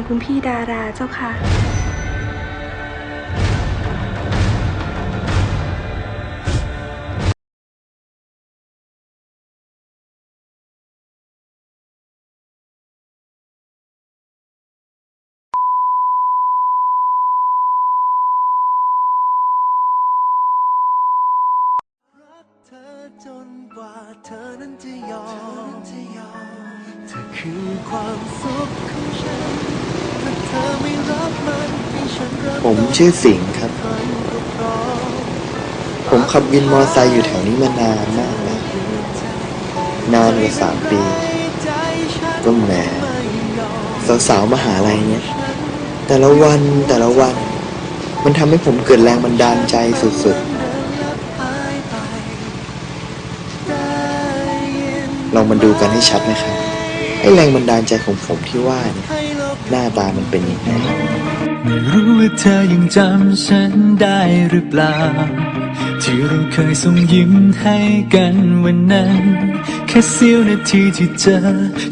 นคุณพี่ดาราเจ้าค่ะ เธอจนกว่าเธอนั้นจะยอม เธอคือความสุข ผมชื่อสิงห์ครับ ผมขับวินมอไซค์อยู่แถวนี้มานานมากแล้วนานกว่าสามปี ก็แหม่สาวๆมหาลัยเนี่ย แต่ละวันแต่ละวัน มันทำให้ผมเกิดแรงบันดาลใจสุดเดินลับหายไปได้ยินๆลองมาดูกันให้ชัดนะครับไอ้แรงบันดาลใจของผมที่ว่าเนี่ย หน้าตามันเป็นยังไงไม่รู้ว่าเธอยังจำฉันได้หรือเปล่า ที่เราเคยส่งยิ้มให้กันวันนั้น แค่เสี้ยวนาทีที่เจอ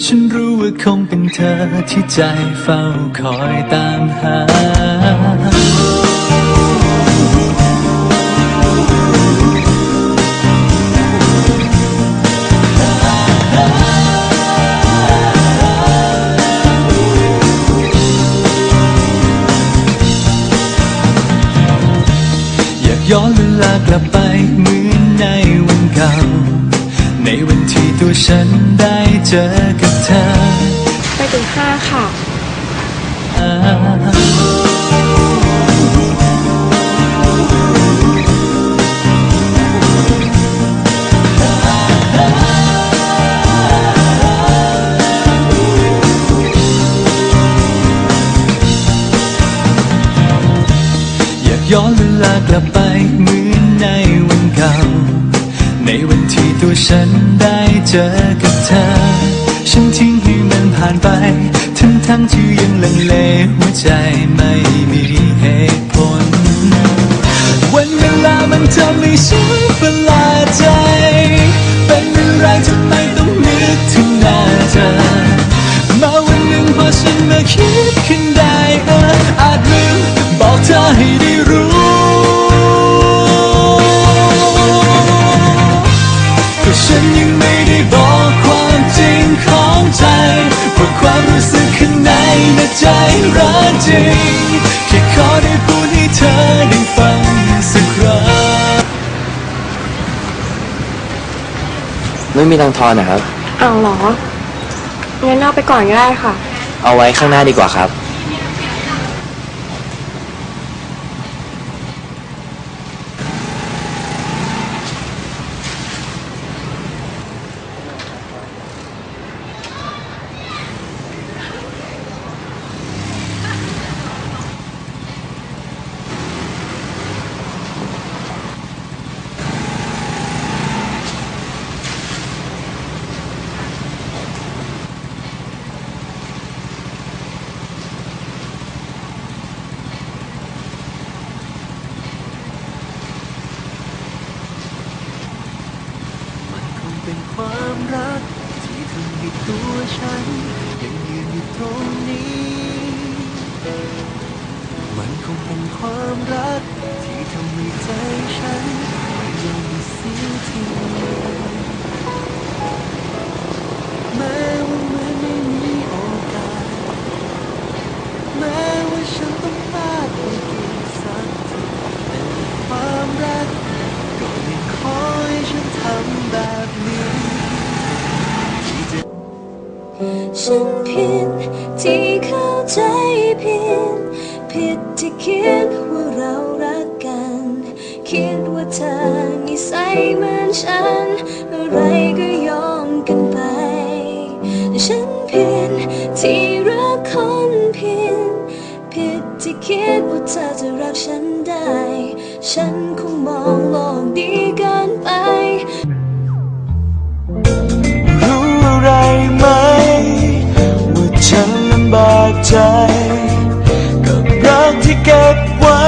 ฉันรู้ว่าคงเป็นเธอที่ใจเฝ้าคอยตามหา ลากลับไปเหมือนในวันเก่า ในวันที่ตัวฉันได้เจอกับเธอ ไปถึงห้าค่ะ อยากย้อนเวลากลับไปเหมือ จอกับเธอ ฉันทิ้งให้มันผ่านไป ทั้งทั้งที่ยังลังเลหัวใจไม่มีเหตุผล วันเวลามันทำให้ฉันประหลาดใจ เป็นอะไรทำไมต้องนึกถึงหน้าเธอ มาวันหนึ่งพอฉันมาคิด ในใจรักจริงแค่ขอได้พูดให้เธอได้ฟังสักครั้งไม่มีตังค์ทอนนะครับ เอาเหรองั้นเอาไปก่อนก็ได้ค่ะ เอาไว้ข้างหน้าดีกว่าครับ งเป็นความรัก ที่ทำให้ตัวฉัน ยังยืนอยู่ตรงนี้ มันคงเป็นความรัก ที่ทำให้ใจฉันไม่ยอมเสียที ฉันผิดที่เข้าใจผิด ผิดที่คิดว่าเรารักกัน คิดว่าเธอนิสัยเหมือนฉัน อะไรก็ยอมกันไป ฉันผิดที่รักคนผิด ผิดที่คิดว่าเธอจะรักฉันได้ ฉันคงมองโลกดีกิน ใจกับรักที่เก็บไว้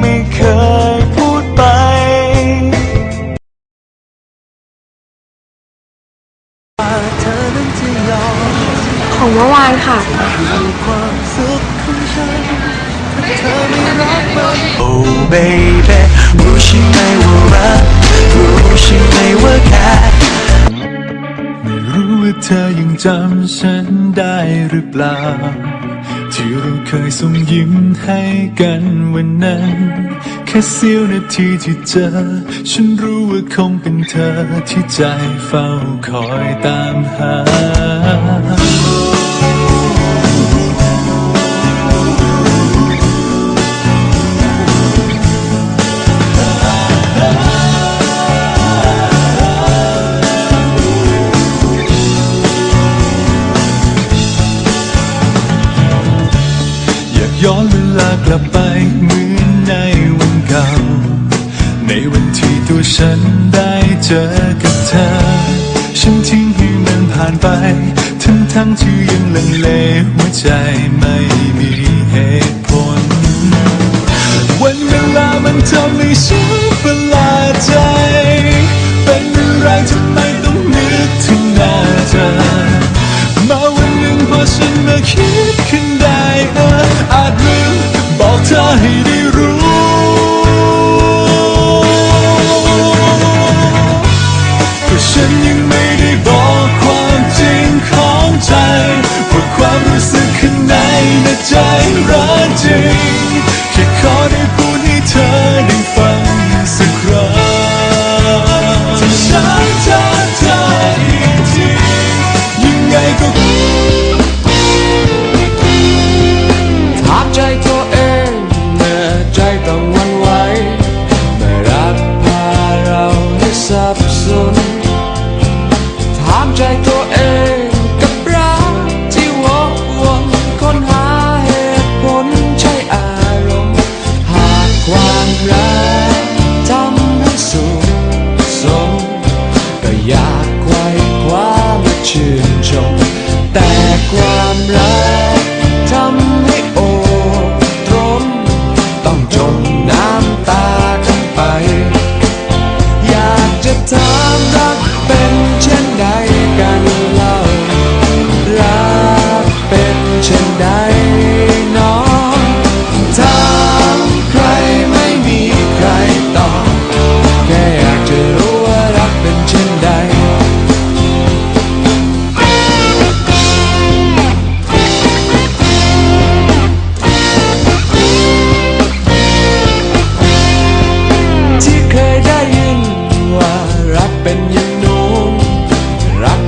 ไม่เคยพูดไปของเมื่อวานค่ะคือความสุขโอ้เบบรู้ใช่ไหมว่ารักรู้ใช่ไหมว่าแค่ไม่รู้ว่าเธอยังจำฉันได้หรือเปล่า ที่เราเคยส่งยิ้มให้กันวันนั้น แค่เสี้ยวนาทีที่เจอ ฉันรู้ว่าคงเป็นเธอที่ใจเฝ้าคอยตามหา ฉันได้เจอกับเธอ ฉันทิ้งให้มันผ่านไป ทั้งทั้งที่ยังลังเลหัวใจไม่มีเหตุผล วันเวลามันทำให้ฉันประหลาดใจ เป็นอะไรทำไมต้องนึกถึงหน้าเธอ มาวันหนึ่งพอฉันมาคิดขึ้นได้เอออาจลืมบอกเธอให้ รั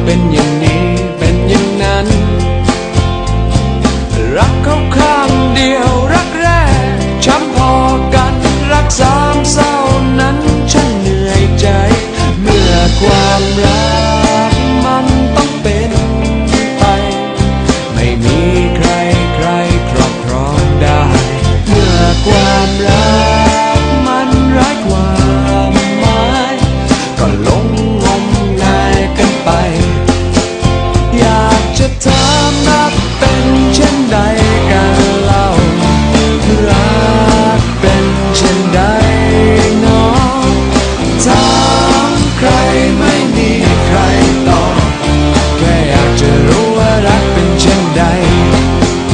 เป็นอย่างนี้เป็นอย่างนั้น รักเขาข้างเดียวรักแรกช้ำพอกันรักสามเศร้านั้นฉันเหนื่อยใจ เมื่อความรัก